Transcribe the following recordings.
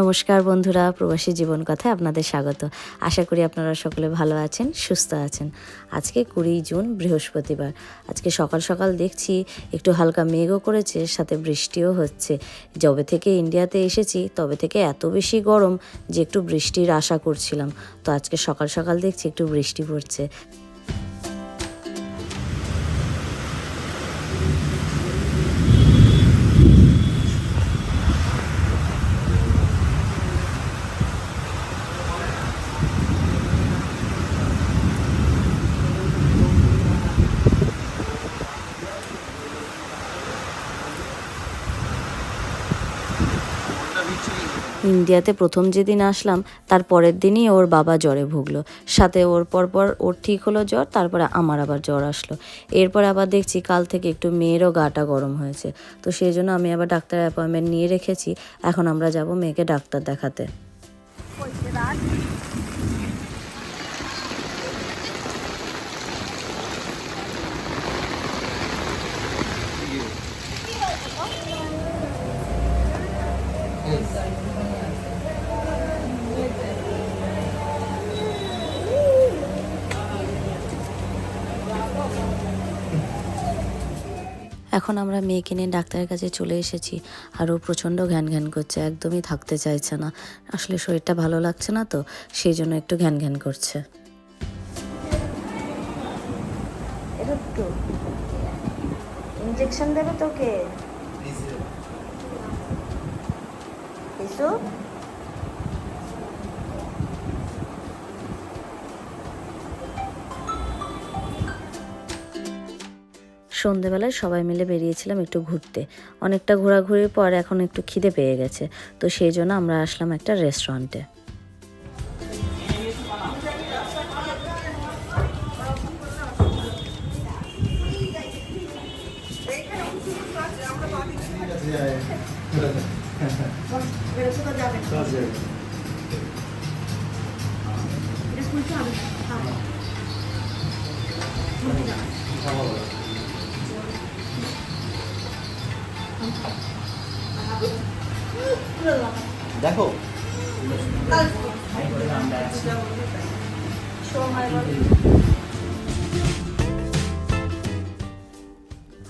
নমস্কার বন্ধুরা, প্রবাসী জীবন কথায় আপনাদের স্বাগত। আশা করি আপনারা সকলে ভালো আছেন, সুস্থ আছেন। আজকে কুড়ি জুন, বৃহস্পতিবার। আজকে সকাল সকাল দেখছি একটু হালকা মেঘও করেছে, সাথে বৃষ্টিও হচ্ছে। যবে থেকে ইন্ডিয়াতে এসেছি, তবে থেকে এত বেশি গরম যে একটু বৃষ্টির আশা করছিলাম। তো আজকে সকাল সকাল দেখছি একটু বৃষ্টি পড়ছে। ইন্ডিয়াতে প্রথম যেদিন আসলাম, তার পরের দিনই ওর বাবা জ্বরে ভুগলো। সাথে ওর পরপর ওর ঠিক হলো জ্বর, তারপরে আমার আবার জ্বর আসলো। এরপর আবার দেখছি কাল থেকে একটু মেয়েরও গাটা গরম হয়েছে। তো সেই জন্য আমি আবার ডাক্তার অ্যাপয়েন্টমেন্ট নিয়ে রেখেছি। এখন আমরা যাব মেয়েকে ডাক্তার দেখাতে। এখন আমরা মেয়েকে নিয়ে ডাক্তারের কাছে চলে এসেছি। আর ও প্রচণ্ড ঘ্যান ঘ্যান করছে একদমই থাকতে চাইছে না। আসলে শরীরটা ভালো লাগছে না তো সেই জন্য একটু ঘ্যান ঘ্যান করছে। ইঞ্জেকশন দেবে তোকে? সন্ধেবেলায় সবাই মিলে বেরিয়েছিলাম একটু ঘুরতে। অনেকটা ঘোরাঘুরির পর এখন একটু খিদে পেয়ে গেছে তো সেই জন্য আমরা আসলাম একটা রেস্টুরেন্টে। দেখো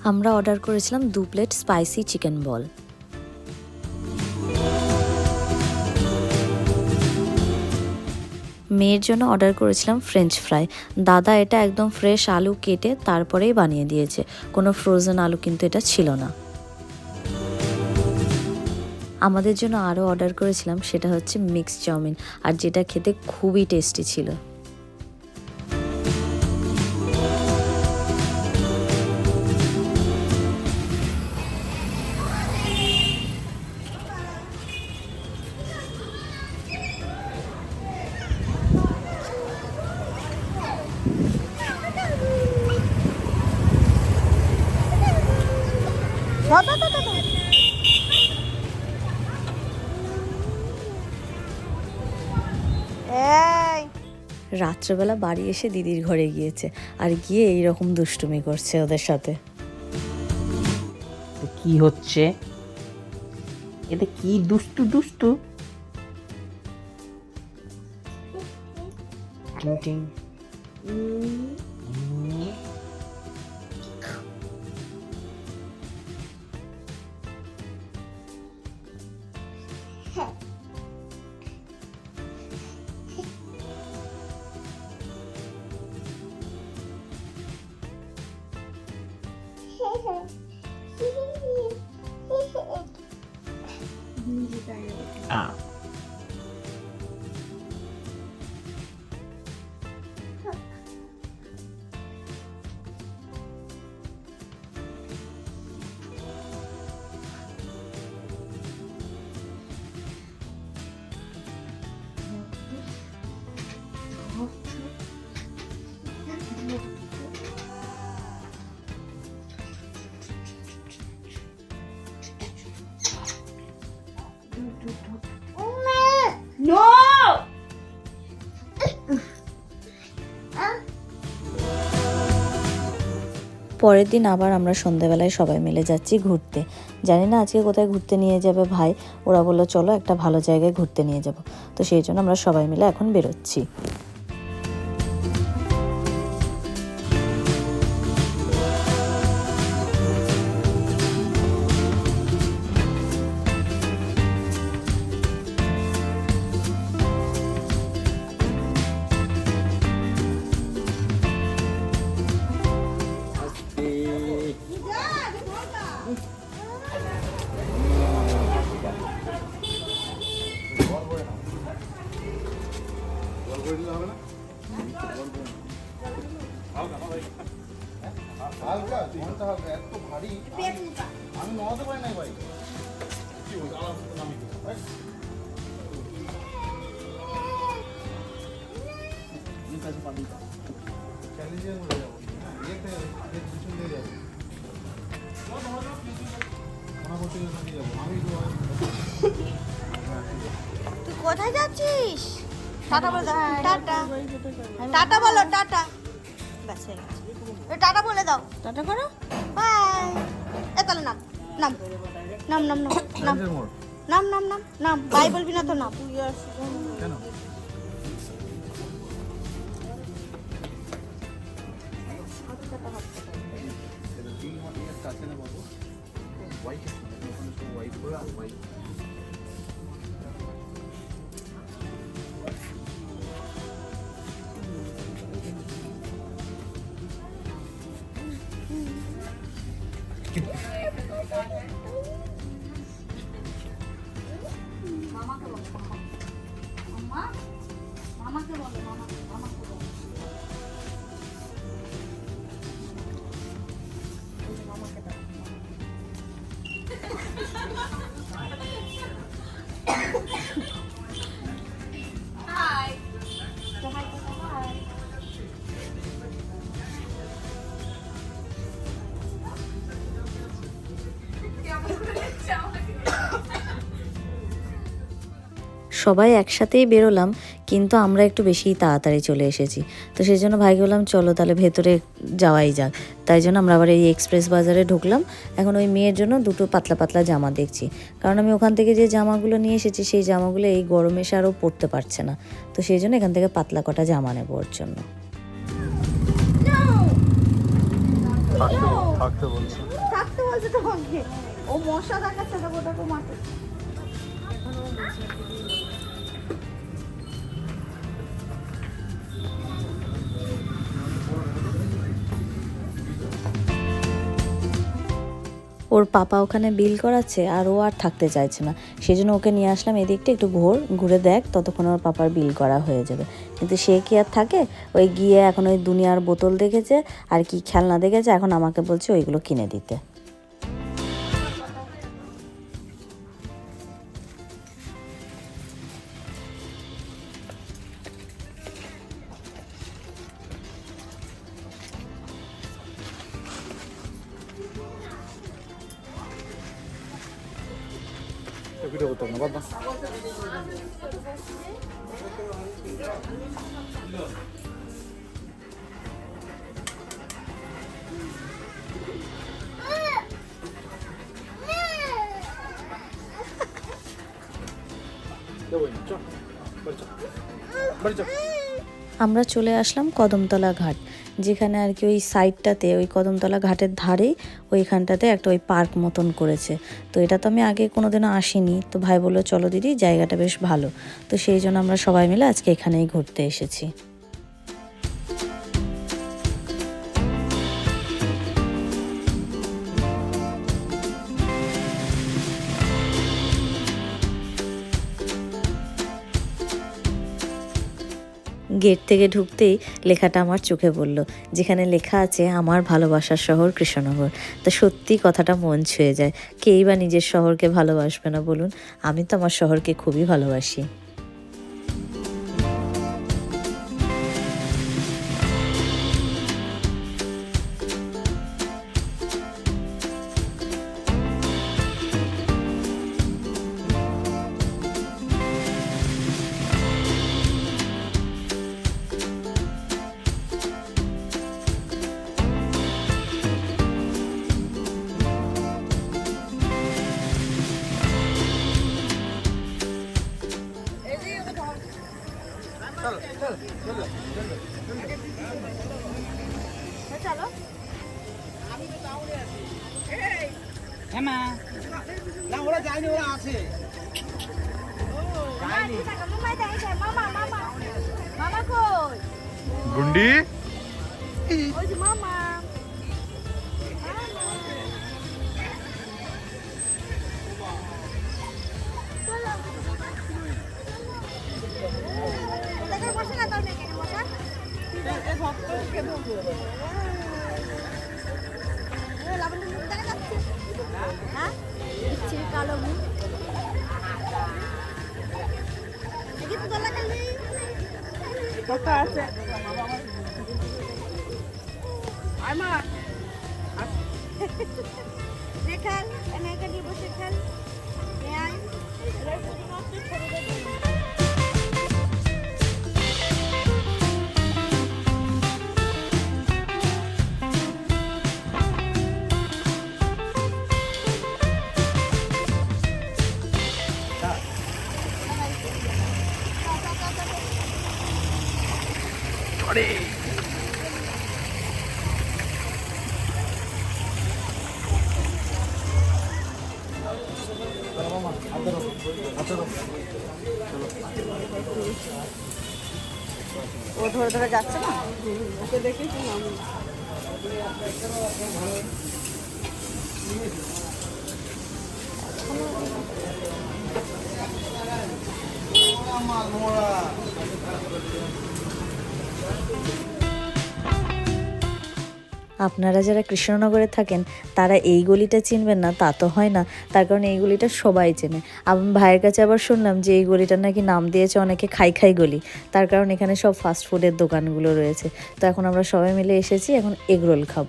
আমরা অর্ডার করেছিলাম দু প্লেট স্পাইসি চিকেন বল। মেয়ের জন্য অর্ডার করেছিলাম ফ্রেঞ্চ ফ্রাই। দাদা এটা একদম ফ্রেশ আলু কেটে তারপরেই বানিয়ে দিয়েছে। কোনো ফ্রোজেন আলু কিন্তু এটা ছিল না। আমাদের জন্য আরও অর্ডার করেছিলাম সেটা হচ্ছে মিক্স চাউমিন। আর যেটা খেতে খুবই টেস্টি ছিল। রাত্রেবেলা বাড়ি এসে দিদির ঘরে গিয়েছে আর গিয়ে এইরকম দুষ্টুমি করছে ওদের সাথে। কি হচ্ছে? এতে কি দুষ্টু দুষ্টু? টিং টিং। পরের দিন আবার আমরা সন্ধেবেলায় সবাই মিলে যাচ্ছি ঘুরতে। জানি না আজকে কোথায় ঘুরতে নিয়ে যাবে ভাই। ওরা বলল, চলো একটা ভালো জায়গায় ঘুরতে নিয়ে যাব। তো সেই জন্য আমরা সবাই মিলে এখন বেরোচ্ছি। কোথায় যাচ্ছিস? টাটা বলে দাও। টাটা। টাটা বলো টাটা ব্যাস হয়ে গেছে। এ, টাটা বলে দাও। টাটা করো। বাই। এ তাহলে নাম নাম নাম নাম নাম নাম নাম নাম নাম নাম বাই বলবি না তো নাম। কেন? মামাকে বলো মামা মামাকে বলো মামা মামাকে সবাই একসাথেই বেরোলাম কিন্তু আমরা একটু বেশিই তাড়াতাড়ি চলে এসেছি। তো সেই জন্য ভাইকে বললাম চলো তাহলে ভেতরে যাওয়াই যাক। তাই জন্য আমরা আবার এই এক্সপ্রেস বাজারে ঢুকলাম। এখন ওই মেয়ের জন্য দুটো পাতলা পাতলা জামা দেখছি। কারণ আমি ওখান থেকে যে জামাগুলো নিয়ে এসেছি সেই জামাগুলো এই গরমে সে আরও পরতে পারছে না। তো সেই জন্য এখান থেকে পাতলা কটা জামা নেব ওর জন্য। থাকতে বলছো থাকতে বলছে তোমাকে। ও মশা দেখাচ্ছে তো ওটা তো মাঠে ওর পাপা ওখানে বিল করাচ্ছে আর ও আর থাকতে চাইছে না। সেই জন্য ওকে নিয়ে আসলাম এদিকটা, একটু ঘোর, ঘুরে দেখ, ততক্ষণ ওর পাপার বিল করা হয়ে যাবে। কিন্তু সে কি আর থাকে? ওই গিয়ে এখন ওই দুনিয়ার বোতল দেখেছে আর কি খেলনা দেখেছে, এখন আমাকে বলছে ওইগুলো কিনে দিতে। ভিডিও করতে হবে না বাবা যাব চ বাড়ি চ বাড়ি চ আমরা চলে আসলাম কদমতলা ঘাট, যেখানে আর কি ওই সাইডটাতে ওই কদমতলা ঘাটের ধারেই ওইখানটাতে একটা ওই পার্ক মতন করেছে। তো এটা তো আমি আগে কোনো দিনও আসিনি। তো ভাই বলল, চলো দিদি, জায়গাটা বেশ ভালো। তো সেই জন্য আমরা সবাই মিলে আজকে এখানেই ঘুরতে এসেছি। গেট থেকে ঢুকতেই লেখাটা আমার চোখে পড়ল, যেখানে লেখা আছে, আমার ভালোবাসার শহর কৃষ্ণনগর। তা সত্যি কথাটা মন ছুঁয়ে যায়। কেই বা নিজের শহরকে ভালোবাসবে না বলুন? আমি তো আমার শহরকে খুবই ভালোবাসি। যায়নি ওরা আছে। মামা মামা মামা। কই গুন্ডি মামা বসে না তোর মেয়েকে বসা। লাবণ্য মুখ কালো মুখ কত আছে দেখাল এনে এখানে বসে খাল ও ধরে ধরে যাচ্ছে না? ওকে দেখে কি নাম। মোড়া আপনারা যারা কৃষ্ণনগরে থাকেন, তারা এই গলিটা চিনবেন না, তা তো হয় না। তার কারণ এই গলিটা সবাই চেনে। আমি, ভাইয়ের কাছে আবার শুনলাম যে এই গলিটার নাকি নাম দিয়েছে অনেকে খাই খাই গলি। তার কারণ এখানে সব ফাস্টফুডের দোকানগুলো রয়েছে। তো এখন আমরা সবাই মিলে এসেছি, এখন এগরোল খাব।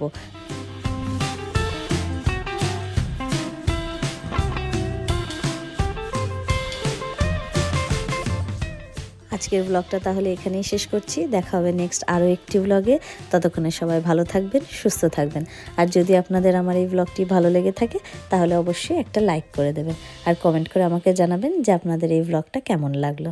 আজকের ব্লগটা তাহলে এখানেই শেষ করছি। দেখা হবে নেক্সট আরও একটি ব্লগে ততক্ষণে সবাই ভালো থাকবেন, সুস্থ থাকবেন। আর যদি আপনাদের আমার এই ব্লগটি ভালো লেগে থাকে, তাহলে অবশ্যই একটা লাইক করে দেবেন। আর কমেন্ট করে আমাকে জানাবেন যে আপনাদের এই ব্লগটা কেমন লাগল।